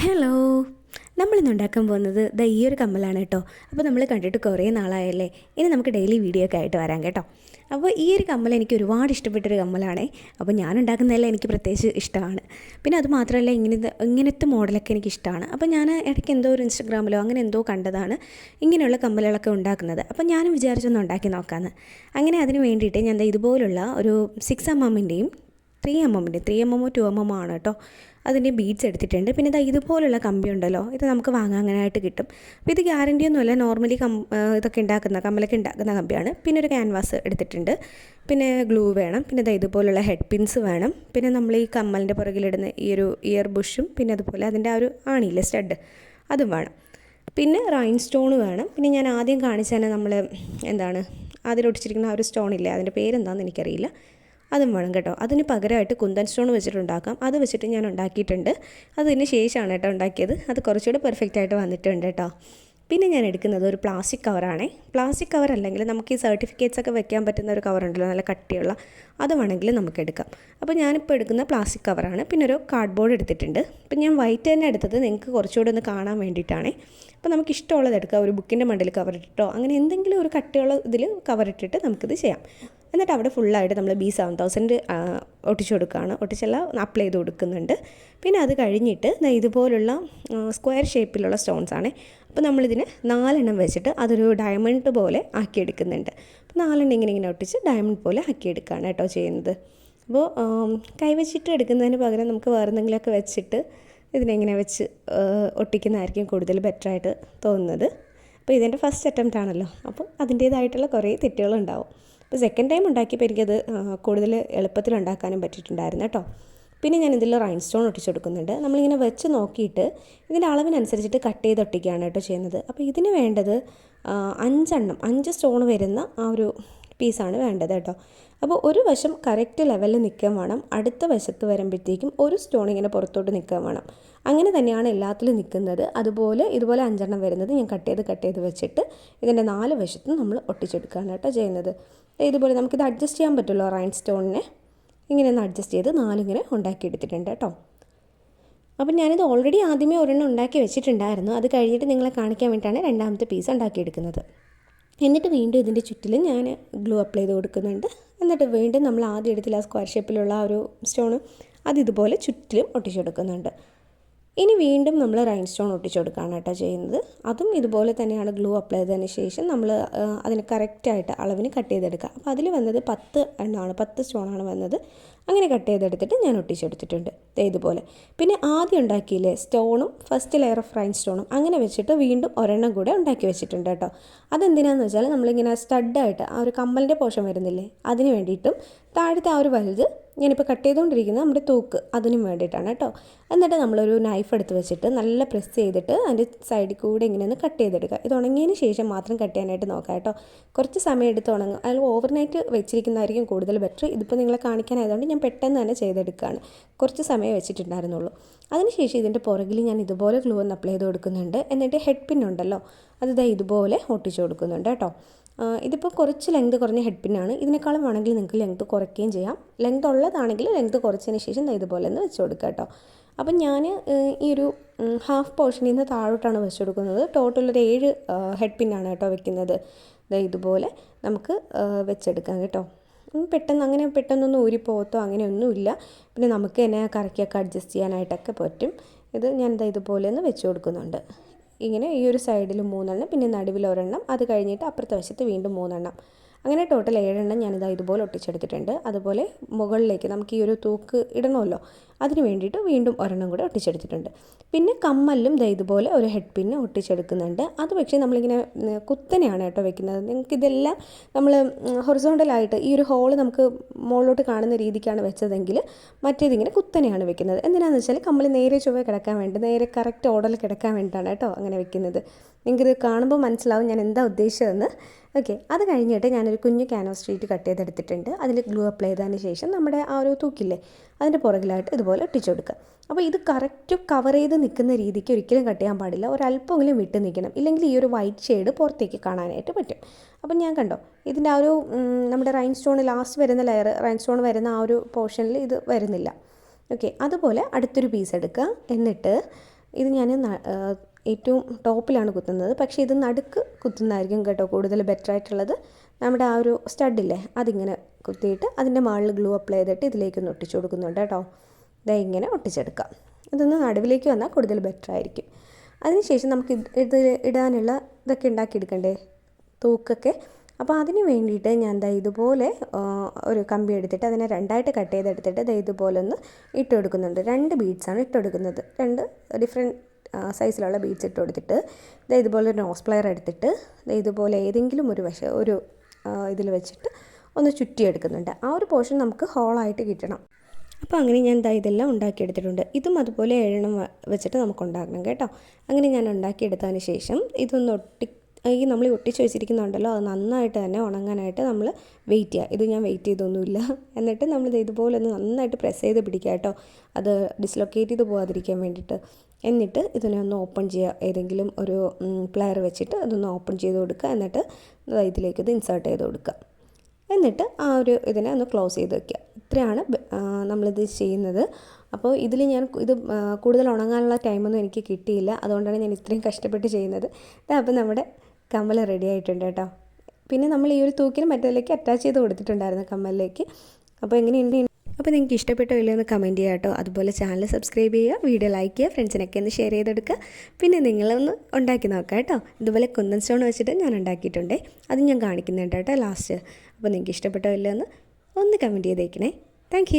Hello നമ്മളിന്ന് ഉണ്ടാക്കാൻ പോകുന്നത് ദ ഈ ഒരു കമ്മലാണ് കേട്ടോ. അപ്പോൾ നമ്മൾ കണ്ടിട്ട് കുറേ നാളായല്ലേ? ഇനി നമുക്ക് ഡെയിലി വീഡിയോ ഒക്കെ ആയിട്ട് വരാം കേട്ടോ. അപ്പോൾ ഈ ഒരു കമ്മൽ എനിക്ക് ഒരുപാട് ഇഷ്ടപ്പെട്ടൊരു കമ്മലാണേ. അപ്പോൾ ഞാൻ ഉണ്ടാക്കുന്നതെല്ലാം എനിക്ക് പ്രത്യേകിച്ച് ഇഷ്ടമാണ്. പിന്നെ അത് മാത്രമല്ല ഇങ്ങനത്തെ ഇങ്ങനത്തെ മോഡലൊക്കെ എനിക്ക് ഇഷ്ടമാണ്. അപ്പോൾ ഞാൻ ഇടയ്ക്ക് എന്തോ ഒരു ഇൻസ്റ്റഗ്രാമിലോ അങ്ങനെ എന്തോ കണ്ടതാണ് ഇങ്ങനെയുള്ള കമ്മലുകളൊക്കെ ഉണ്ടാക്കുന്നത്. അപ്പോൾ ഞാനും വിചാരിച്ചൊന്ന് ഉണ്ടാക്കി നോക്കാമെന്ന് അങ്ങനെ അതിന് വേണ്ടിയിട്ട് ഞാൻ ഇതുപോലുള്ള ഒരു സിക്സ് എം എമ്മിന്റെയും ത്രീ എം എമ്മിന്റെ ത്രീ എം എമ്മോ ടു എം എമ്മോ ആണ് കേട്ടോ. അതിന്റെ ബീഡ്സ് എടുത്തിട്ടുണ്ട്. പിന്നെ ഇതാ ഇതുപോലുള്ള കമ്പി ഉണ്ടല്ലോ. ഇത് നമുക്ക് വാങ്ങാൻ അങ്ങനെയായിട്ട് കിട്ടും. അപ്പോൾ ഇത് ഗ്യാരണ്ടി ഒന്നുമല്ല നോർമലി കം ഇതൊക്കെ ഉണ്ടാക്കുന്ന കമ്മലൊക്കെ ഉണ്ടാക്കുന്ന കമ്പിയാണ്. പിന്നെ ഒരു ക്യാൻവാസ് എടുത്തിട്ടുണ്ട്. പിന്നെ ഗ്ലൂ വേണം. പിന്നെ ഇതാ ഇതുപോലുള്ള ഹെഡ് പിൻസ് വേണം. പിന്നെ നമ്മൾ ഈ കമ്മലിന്റെ പുറകിലിടുന്ന ഈ ഒരു ഇയർ ബുഷും പിന്നെ അതുപോലെ അതിന്റെ ആ ഒരു ആണിയില്ലേ സ്റ്റഡ് അതും വേണം. പിന്നെ റൈൻ സ്റ്റോൺ വേണം. പിന്നെ ഞാൻ ആദ്യം കാണിച്ചാൽ നമ്മൾ എന്താണ്? അതിലൊട്ടിച്ചിരിക്കുന്ന ആ ഒരു സ്റ്റോൺ ഇല്ലേ? അതിന്റെ പേരെന്താണെന്ന് എനിക്കറിയില്ല. അതും വേണം കേട്ടോ. അതിന് പകരമായിട്ട് കുന്തൻ സ്റ്റോൺ വെച്ചിട്ടുണ്ടാക്കാം. അത് വെച്ചിട്ട് ഞാൻ ഉണ്ടാക്കിയിട്ടുണ്ട്. അതിന് ശേഷമാണ് കേട്ടോ ഉണ്ടാക്കിയത്. അത് കുറച്ചുകൂടി പെർഫെക്റ്റ് ആയിട്ട് വന്നിട്ടുണ്ട് കേട്ടോ. പിന്നെ ഞാൻ എടുക്കുന്നത് ഒരു പ്ലാസ്റ്റിക് കവറാണേ പ്ലാസ്റ്റിക് കവർ അല്ലെങ്കിൽ നമുക്ക് ഈ സർട്ടിഫിക്കറ്റ്സ് ഒക്കെ വെക്കാൻ പറ്റുന്ന ഒരു കവറുണ്ടല്ലോ നല്ല കട്ടിയുള്ള. അത് വേണമെങ്കിൽ നമുക്ക് എടുക്കാം. അപ്പോൾ ഞാനിപ്പോൾ എടുക്കുന്ന പ്ലാസ്റ്റിക് കവറാണ് പിന്നെ ഒരു കാർഡ്ബോർഡ് എടുത്തിട്ടുണ്ട്. അപ്പം ഞാൻ വൈറ്റ് തന്നെ എടുത്തത്. നിങ്ങൾക്ക് കുറച്ചുകൂടി ഒന്ന് കാണാൻ വേണ്ടിയിട്ടാണേ. അപ്പോൾ നമുക്ക് ഇഷ്ടമുള്ളത് എടുക്കാം. ഒരു ബുക്കിന്റെ മണ്ടിൽ കവർ ഇട്ടിട്ടോ അങ്ങനെ എന്തെങ്കിലും ഒരു കട്ടിയുള്ള ഇതിൽ കവർ ഇട്ടിട്ട് നമുക്കിത് ചെയ്യാം. എന്നിട്ട് അവിടെ ഫുള്ളായിട്ട് നമ്മൾ ബി സെവൻ തൗസൻഡ് ഒട്ടിച്ചു കൊടുക്കുകയാണ് ഒട്ടിച്ചല്ല അപ്ലൈ ചെയ്ത് കൊടുക്കുന്നുണ്ട്. പിന്നെ അത് കഴിഞ്ഞിട്ട് ഇതുപോലുള്ള സ്ക്വയർ ഷേപ്പിലുള്ള സ്റ്റോൺസ് ആണ്. അപ്പോൾ നമ്മളിതിന് നാലെണ്ണം വെച്ചിട്ട് അതൊരു ഡയമണ്ട് പോലെ ആക്കിയെടുക്കുന്നുണ്ട്. അപ്പോൾ നാലെണ്ണം ഇങ്ങനെ ഇങ്ങനെ ഒട്ടിച്ച് ഡയമണ്ട് പോലെ ആക്കിയെടുക്കുകയാണ് കേട്ടോ ചെയ്യുന്നത്. അപ്പോൾ കൈവച്ചിട്ട് എടുക്കുന്നതിന് പകരം നമുക്ക് വേറെ എന്തെങ്കിലുമൊക്കെ വെച്ചിട്ട് ഇതിനെങ്ങനെ വെച്ച് ഒട്ടിക്കുന്നതായിരിക്കും കൂടുതൽ ബെറ്ററായിട്ട് തോന്നുന്നത്. അപ്പോൾ ഇതിന്റെ ഫസ്റ്റ് അറ്റംപ്റ്റ് ആണല്ലോ. അപ്പോൾ അതിന്റേതായിട്ടുള്ള കുറേ തെറ്റുകളുണ്ടാവും. അപ്പോൾ സെക്കൻഡ് ടൈം ഉണ്ടാക്കിയപ്പോൾ എനിക്കത് കൂടുതൽ എളുപ്പത്തിൽ ഉണ്ടാക്കാനും പറ്റിയിട്ടുണ്ടായിരുന്നു കേട്ടോ. പിന്നെ ഞാൻ ഇതിൽ റൈൻ സ്റ്റോൺ ഒട്ടിച്ചു കൊടുക്കുന്നുണ്ട്. നമ്മളിങ്ങനെ വെച്ച് നോക്കിയിട്ട് ഇതിന്റെ അളവിനനുസരിച്ചിട്ട് കട്ട് ചെയ്ത് ഒട്ടിക്കുകയാണ് കേട്ടോ ചെയ്യുന്നത്. അപ്പോൾ ഇതിന് വേണ്ടത് അഞ്ചെണ്ണം അഞ്ച് സ്റ്റോൺ വരുന്ന ആ ഒരു പീസാണ് വേണ്ടത് കേട്ടോ. അപ്പോൾ ഒരു വശം കറക്റ്റ് ലെവലിൽ നിൽക്കാൻ വേണം. അടുത്ത വശത്ത് വരുമ്പോഴത്തേക്കും ഒരു സ്റ്റോൺ ഇങ്ങനെ പുറത്തോട്ട് നിൽക്കാൻ വേണം. അങ്ങനെ തന്നെയാണ് എല്ലാത്തിലും നിൽക്കുന്നത്. അതുപോലെ ഇതുപോലെ അഞ്ചെണ്ണം വരുന്നത് ഞാൻ കട്ട് ചെയ്ത് കട്ട് ചെയ്ത് വെച്ചിട്ട് ഇതിന്റെ നാല് വശത്തും നമ്മൾ ഒട്ടിച്ചെടുക്കുകയാണ് കേട്ടോ ചെയ്യുന്നത്. ഇതുപോലെ നമുക്കിത് അഡ്ജസ്റ്റ് ചെയ്യാൻ പറ്റുമല്ലോ റൈൻ സ്റ്റോണിനെ ഇങ്ങനെ ഒന്ന് അഡ്ജസ്റ്റ് ചെയ്ത് നാലിങ്ങനെ ഉണ്ടാക്കിയെടുത്തിട്ടുണ്ട് കേട്ടോ. അപ്പം ഞാനിത് ഓൾറെഡി ആദ്യമേ ഒരെണ്ണം ഉണ്ടാക്കി വെച്ചിട്ടുണ്ടായിരുന്നു. അത് കഴിഞ്ഞിട്ട് നിങ്ങളെ കാണിക്കാൻ വേണ്ടിയിട്ടാണ് രണ്ടാമത്തെ പീസ് ഉണ്ടാക്കിയെടുക്കുന്നത് എന്നിട്ട് വീണ്ടും ഇതിന്റെ ചുറ്റിലും ഞാൻ ഗ്ലൂ അപ്ലൈ ചെയ്ത് കൊടുക്കുന്നുണ്ട്. എന്നിട്ട് വീണ്ടും നമ്മൾ ആദ്യം എടുത്തില്ല സ്ക്വയർ ഷേപ്പിലുള്ള ആ ഒരു സ്റ്റോൺ അത് ഇതുപോലെ ചുറ്റിലും ഒട്ടിച്ചെടുക്കുന്നുണ്ട് ഇനി വീണ്ടും നമ്മൾ റൈൻ സ്റ്റോൺ ഒട്ടിച്ചു കൊടുക്കുകയാണ് കേട്ടോ ചെയ്യുന്നത്. അതും ഇതുപോലെ തന്നെയാണ് ഗ്ലൂ അപ്ലൈ ചെയ്തതിന് ശേഷം നമ്മൾ അതിന് കറക്റ്റായിട്ട് അളവിന് കട്ട് ചെയ്തെടുക്കുക. അപ്പോൾ അതിൽ വന്നത് പത്ത് എണ്ണമാണ് പത്ത് സ്റ്റോണാണ് വന്നത്. അങ്ങനെ കട്ട് ചെയ്തെടുത്തിട്ട് ഞാൻ ഒട്ടിച്ചെടുത്തിട്ടുണ്ട്. ഇതുപോലെ. പിന്നെ ആദ്യം ഉണ്ടാക്കിയില്ലേ സ്റ്റോണും ഫസ്റ്റ് ലെയർ ഓഫ് റൈൻ സ്റ്റോണും അങ്ങനെ വെച്ചിട്ട് വീണ്ടും ഒരെണ്ണം കൂടെ ഉണ്ടാക്കി വെച്ചിട്ടുണ്ട് കേട്ടോ. അതെന്തിനാന്ന് വെച്ചാൽ നമ്മളിങ്ങനെ സ്റ്റഡായിട്ട് ആ ഒരു കമ്മലിന്റെ പോഷൻ വരുന്നില്ലേ അതിന് വേണ്ടിയിട്ടും താഴത്തെ ആ ഒരു വലുത് ഞാനിപ്പോൾ കട്ട് ചെയ്തുകൊണ്ടിരിക്കുന്ന നമ്മുടെ തൂക്ക് അതിനും വേണ്ടിയിട്ടാണ് കേട്ടോ. എന്നിട്ട് നമ്മളൊരു നൈഫ് എടുത്ത് വെച്ചിട്ട് നല്ല പ്രസ് ചെയ്തിട്ട് അതിന്റെ സൈഡിൽ കൂടെ ഇങ്ങനെ ഒന്ന് കട്ട് ചെയ്തെടുക്കുക. ഇത് ഉണങ്ങിയതിന് ശേഷം മാത്രം കട്ട് ചെയ്യാനായിട്ട് നോക്കാം കേട്ടോ. കുറച്ച് സമയം എടുത്ത് ഉണങ്ങും അതിൽ ഓവർനൈറ്റ് വെച്ചിരിക്കുന്നതായിരിക്കും കൂടുതൽ ബെറ്റർ ഇതിപ്പോൾ നിങ്ങളെ കാണിക്കാനായതുകൊണ്ട് ഞാൻ പെട്ടെന്ന് തന്നെ ചെയ്തെടുക്കുകയാണ്. കുറച്ച് സമയം വെച്ചിട്ടുണ്ടായിരുന്നുള്ളൂ. അതിനുശേഷം ഇതിന്റെ പുറകിൽ ഞാൻ ഇതുപോലെ ഗ്ലൂ ഒന്ന് അപ്ലൈ ചെയ്ത് കൊടുക്കുന്നുണ്ട്. എന്നിട്ട് ഹെഡ് പിൻ ഉണ്ടല്ലോ അത് ഇതാ ഇതുപോലെ ഒട്ടിച്ചു കൊടുക്കുന്നുണ്ട് കേട്ടോ. ഇതിപ്പോൾ കുറച്ച് ലെങ്ത് കുറഞ്ഞ ഹെഡ് പിന്നാണ് ഇതിനേക്കാളും വേണമെങ്കിൽ നിങ്ങൾക്ക് ലെങ്ത് കുറയ്ക്കുകയും ചെയ്യാം. ലെങ്ത് ഉള്ളതാണെങ്കിൽ ലെങ്ത് കുറച്ചതിന് ശേഷം ഇതുപോലെ ഒന്ന് വെച്ച് കൊടുക്കുക കേട്ടോ. അപ്പം ഞാൻ ഈ ഒരു ഹാഫ് പോർഷനിൽ നിന്ന് താഴോട്ടാണ് വെച്ച് കൊടുക്കുന്നത്. ടോട്ടൽ ഒരു ഏഴ് ഹെഡ് പിന്നാണ് കേട്ടോ വെക്കുന്നത്. ഇതുപോലെ നമുക്ക് വെച്ചെടുക്കാം കേട്ടോ. പെട്ടെന്ന് അങ്ങനെ പെട്ടെന്നൊന്നും ഊരിപ്പോകത്തോ അങ്ങനെയൊന്നുമില്ല പിന്നെ നമുക്ക് തന്നെ കറക്കിയൊക്കെ അഡ്ജസ്റ്റ് ചെയ്യാനായിട്ടൊക്കെ പറ്റും. ഇത് ഞാൻ ഇതുപോലെ ഒന്ന് വെച്ച് കൊടുക്കുന്നുണ്ട്. ഇങ്ങനെ ഈ ഒരു സൈഡിൽ മൂന്നെണ്ണം പിന്നെ നടുവിൽ ഒരെണ്ണം അത് കഴിഞ്ഞിട്ട് അപ്പുറത്തെ വശത്ത് വീണ്ടും മൂന്നെണ്ണം. അങ്ങനെ ടോട്ടൽ ഏഴെണ്ണം ഞാനിതാ ഇതുപോലെ ഒട്ടിച്ചെടുത്തിട്ടുണ്ട്. അതുപോലെ മുകളിലേക്ക് നമുക്ക് ഈ ഒരു തൂക്ക് ഇടണമല്ലോ? അതിന് വേണ്ടിയിട്ട് വീണ്ടും ഒരെണ്ണം കൂടെ ഒട്ടിച്ചെടുത്തിട്ടുണ്ട്. പിന്നെ കമ്മലിലും ദാ ഇതുപോലെ ഒരു ഹെഡ് പിന്ന് ഒട്ടിച്ചെടുക്കുന്നുണ്ട്. അത് പക്ഷേ നമ്മളിങ്ങനെ കുത്തനെയാണ് കേട്ടോ വെക്കുന്നത്. നിങ്ങൾക്ക് ഇതെല്ലാം നമ്മൾ ഹൊറിസോണ്ടലായിട്ട് ഈ ഒരു ഹോൾ നമുക്ക് മുകളിലോട്ട് കാണുന്ന രീതിക്കാണ് വെച്ചതെങ്കിൽ മറ്റേതിങ്ങനെ കുത്തനെയാണ് വെക്കുന്നത്. എന്തിനാന്ന് വെച്ചാൽ കമ്മൽ നേരെ ചൊവ്വ കിടക്കാൻ വേണ്ടി നേരെ കറക്റ്റ് ഓർഡറിൽ കിടക്കാൻ വേണ്ടിയിട്ടാണ് കേട്ടോ അങ്ങനെ വെക്കുന്നത്. നിങ്ങൾക്കിത് കാണുമ്പോൾ മനസ്സിലാവും ഞാൻ എന്താ ഉദ്ദേശിച്ചതെന്ന്. ഓക്കെ അത് കഴിഞ്ഞിട്ട് ഞാനൊരു കുഞ്ഞു ക്യാനോ സ്ട്രീറ്റ് കട്ട് ചെയ്തെടുത്തിട്ടുണ്ട്. അതിൽ ഗ്ലൂ അപ്ലൈ ചെയ്തതിന് ശേഷം നമ്മുടെ ആ ഒരു തൂക്കില്ലേ അതിന്റെ പുറകിലായിട്ട് ഇതുപോലെ ഒട്ടിച്ചു കൊടുക്കുക. അപ്പോൾ ഇത് കറക്റ്റ് കവർ ചെയ്ത് നിൽക്കുന്ന രീതിക്ക് ഒരിക്കലും കട്ട് ചെയ്യാൻ പാടില്ല. ഒരല്പമെങ്കിലും വിട്ട് നിൽക്കണം. ഇല്ലെങ്കിൽ ഈ ഒരു വൈറ്റ് ഷെയ്ഡ് പുറത്തേക്ക് കാണാനായിട്ട് പറ്റും. അപ്പം ഞാൻ കണ്ടോ ഇതിന്റെ ആ ഒരു നമ്മുടെ റൈൻ സ്റ്റോൺ ലാസ്റ്റ് വരുന്ന ലെയർ റൈൻ സ്റ്റോൺ വരുന്ന ആ ഒരു പോർഷനിൽ ഇത് വരുന്നില്ല. ഓക്കെ അതുപോലെ അടുത്തൊരു പീസ് എടുക്കുക. എന്നിട്ട് ഇത് ഞാൻ ഏറ്റവും ടോപ്പിലാണ് കുത്തുന്നത്. പക്ഷേ ഇത് നടുക്ക് കുത്തുന്നതായിരിക്കും കേട്ടോ കൂടുതൽ ബെറ്റർ ആയിട്ടുള്ളത്. നമ്മുടെ ആ ഒരു സ്റ്റഡില്ലേ അതിങ്ങനെ കുത്തിയിട്ട് അതിന്റെ മുകളിൽ ഗ്ലൂ അപ്ലൈ ചെയ്തിട്ട് ഇതിലേക്കൊന്ന് ഒട്ടിച്ചു കൊടുക്കുന്നുണ്ട് കേട്ടോ. ഇതാ ഇങ്ങനെ ഒട്ടിച്ചെടുക്കാം. ഇതൊന്ന് നടുവിലേക്ക് വന്നാൽ കൂടുതൽ ബെറ്റർ ആയിരിക്കും. അതിനുശേഷം നമുക്ക് ഇത് ഇടാനുള്ള ഇതൊക്കെ ഉണ്ടാക്കിയെടുക്കണ്ടേ? തൂക്കൊക്കെ അപ്പോൾ അതിന് വേണ്ടിയിട്ട് ഞാൻ ദാ ഇതുപോലെ ഒരു കമ്പി എടുത്തിട്ട് അതിനെ രണ്ടായിട്ട് കട്ട് ചെയ്തെടുത്തിട്ട് ദാ ഇതുപോലെ ഒന്ന് ഇട്ട് കൊടുക്കുന്നുണ്ട്. രണ്ട് ബീഡ്സാണ് ഇട്ട് കൊടുക്കുന്നത്. രണ്ട് ഡിഫറെന്റ് സൈസിലുള്ള ബീഡ്സ് ഇട്ട് കൊടുത്തിട്ട് ദാ ഇതുപോലെ ഒരു നോസ് പ്ലെയർ എടുത്തിട്ട് ദാ ഇതുപോലെ ഏതെങ്കിലും ഒരു വശ ഒരു ഇതിൽ വെച്ചിട്ട് ഒന്ന് ചുറ്റിയെടുക്കുന്നുണ്ട്. ആ ഒരു പോർഷൻ നമുക്ക് ഹോളായിട്ട് കിട്ടണം. അപ്പോൾ അങ്ങനെ ഞാൻ ദാ ഇതെല്ലാം ഉണ്ടാക്കിയെടുത്തിട്ടുണ്ട്. ഇതും അതുപോലെ ഏഴെണ്ണം വെച്ചിട്ട് നമുക്ക് ഉണ്ടാക്കണം കേട്ടോ. അങ്ങനെ ഞാൻ ഉണ്ടാക്കിയെടുത്തതിന് ശേഷം ഇതൊന്ന് ഒട്ടി ഈ നമ്മൾ ഒട്ടിച്ച് വെച്ചിരിക്കുന്നുണ്ടല്ലോ അത് നന്നായിട്ട് തന്നെ ഉണങ്ങാനായിട്ട് നമ്മൾ വെയിറ്റ് ചെയ്യുക ഇത് ഞാൻ വെയിറ്റ് ചെയ്തൊന്നുമില്ല. എന്നിട്ട് നമ്മൾ ഇത് ഇതുപോലെ ഒന്ന് നന്നായിട്ട് പ്രസ് ചെയ്ത് പിടിക്കുക കേട്ടോ. അത് ഡിസ്ലൊക്കേറ്റ് ചെയ്ത് പോകാതിരിക്കാൻ വേണ്ടിയിട്ട്. എന്നിട്ട് ഇതിനെ ഒന്ന് ഓപ്പൺ ചെയ്യുക ഏതെങ്കിലും ഒരു പ്ലെയർ വെച്ചിട്ട് അതൊന്ന് ഓപ്പൺ ചെയ്ത് കൊടുക്കുക എന്നിട്ട് ഇതിലേക്ക് ഇത് ഇൻസേർട്ട് ചെയ്ത് കൊടുക്കുക എന്നിട്ട് ആ ഒരു ഇതിനെ ഒന്ന് ക്ലോസ് ചെയ്ത് വെക്കുക ഇത്രയാണ് നമ്മളിത് ചെയ്യുന്നത്. അപ്പോൾ ഇതിൽ ഞാൻ ഇത് കൂടുതൽ ഉണങ്ങാനുള്ള ടൈമൊന്നും എനിക്ക് കിട്ടിയില്ല. അതുകൊണ്ടാണ് ഞാൻ ഇത്രയും കഷ്ടപ്പെട്ട് ചെയ്യുന്നത്. അപ്പോൾ നമ്മുടെ കമ്മൽ റെഡി ആയിട്ടുണ്ട് കേട്ടോ. പിന്നെ നമ്മൾ ഈ ഒരു തൂക്കിന് മറ്റേതിലേക്ക് അറ്റാച്ച് ചെയ്ത് കൊടുത്തിട്ടുണ്ടായിരുന്നു കമ്മലിലേക്ക്. അപ്പോൾ എങ്ങനെയുണ്ട്? അപ്പോൾ നിങ്ങൾക്ക് ഇഷ്ടപ്പെട്ടോ ഇല്ലയോ എന്ന് കമന്റ് ചെയ്യുക കേട്ടോ. അതുപോലെ ചാനൽ സബ്സ്ക്രൈബ് ചെയ്യുക വീഡിയോ ലൈക്ക് ചെയ്യുക ഫ്രണ്ട്സിനൊക്കെ ഒന്ന് ഷെയർ ചെയ്തെടുക്കുക. പിന്നെ നിങ്ങളൊന്ന് ഉണ്ടാക്കി നോക്കുക കേട്ടോ. ഇതുപോലെ കുന്നൻ സ്റ്റോൺ വെച്ചിട്ട് ഞാൻ ഉണ്ടാക്കിയിട്ടുണ്ടേ. അത് ഞാൻ കാണിക്കുന്നുണ്ട് കേട്ടോ ലാസ്റ്റ് അപ്പോൾ നിങ്ങൾക്ക് ഇഷ്ടപ്പെട്ടോ ഇല്ലയോ എന്ന് ഒന്ന് കമന്റ് ചെയ്തേക്കണേ. താങ്ക്